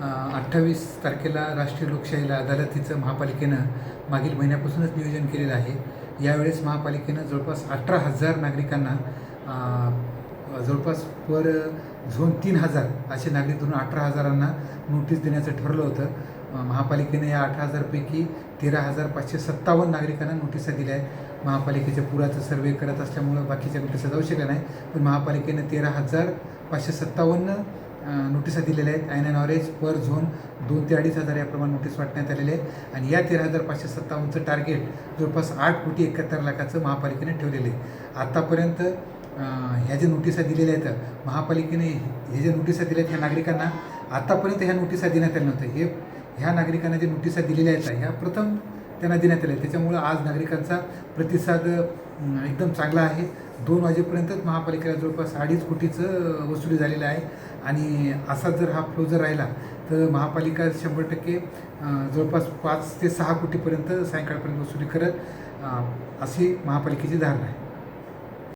अठ्ठावीस तारखेला राष्ट्रीय लोकशाहीला अदालतीचं महापालिकेनं मागील महिन्यापासूनच नियोजन केलेलं आहे. यावेळेस महापालिकेनं जवळपास अठरा हजार नागरिकांना जवळपास पर झोन तीन हजार असे नागरिक धरून अठरा हजारांना नोटीस देण्याचं ठरलं होतं. महापालिकेने या अठरा हजारपैकी तेरा हजार पाचशे सत्तावन्न नागरिकांना नोटिसा दिल्या आहेत. महापालिकेच्या पुराचं सर्वे करत असल्यामुळं बाकीच्या नोटिसा जाऊ शकल्या नाही पण महापालिकेनं तेरा हजार पाचशे सत्तावन्न नोटिसा दिलेल्या आहेत. ॲन ॲन ऑरेज पर झोन दोन ते अडीच हजार याप्रमाणे नोटीस वाटण्यात आलेले आहे आणि या तेरा हजार पाचशे सत्तावन्नचं टार्गेट जवळपास आठ कोटी एकाहत्तर लाखाचं महापालिकेने ठेवलेलं आहे. आत्तापर्यंत ह्या ज्या नोटिसा दिलेल्या आहेत महापालिकेने हे ज्या नोटिसा दिल्या आहेत ह्या नागरिकांना आत्तापर्यंत ह्या नोटिसा देण्यात आल्या नव्हत्या. हे ह्या नागरिकांना जे नोटिसा दिलेल्या आहेत ह्या प्रथम त्यांना देण्यात आले. त्याच्यामुळं आज नागरिकांचा प्रतिसाद एकदम चांगला आहे. दोन वाजेपर्यंतच महापालिकेला जवळपास अडीच कोटीचं वसुली झालेलं आहे. आणि असा जर हा फ्लो जर राहिला तर महापालिका शंभर टक्के जवळपास पाच ते सहा कोटीपर्यंत सायंकाळपर्यंत वसुली करत अशी महापालिकेची धारणा आहे.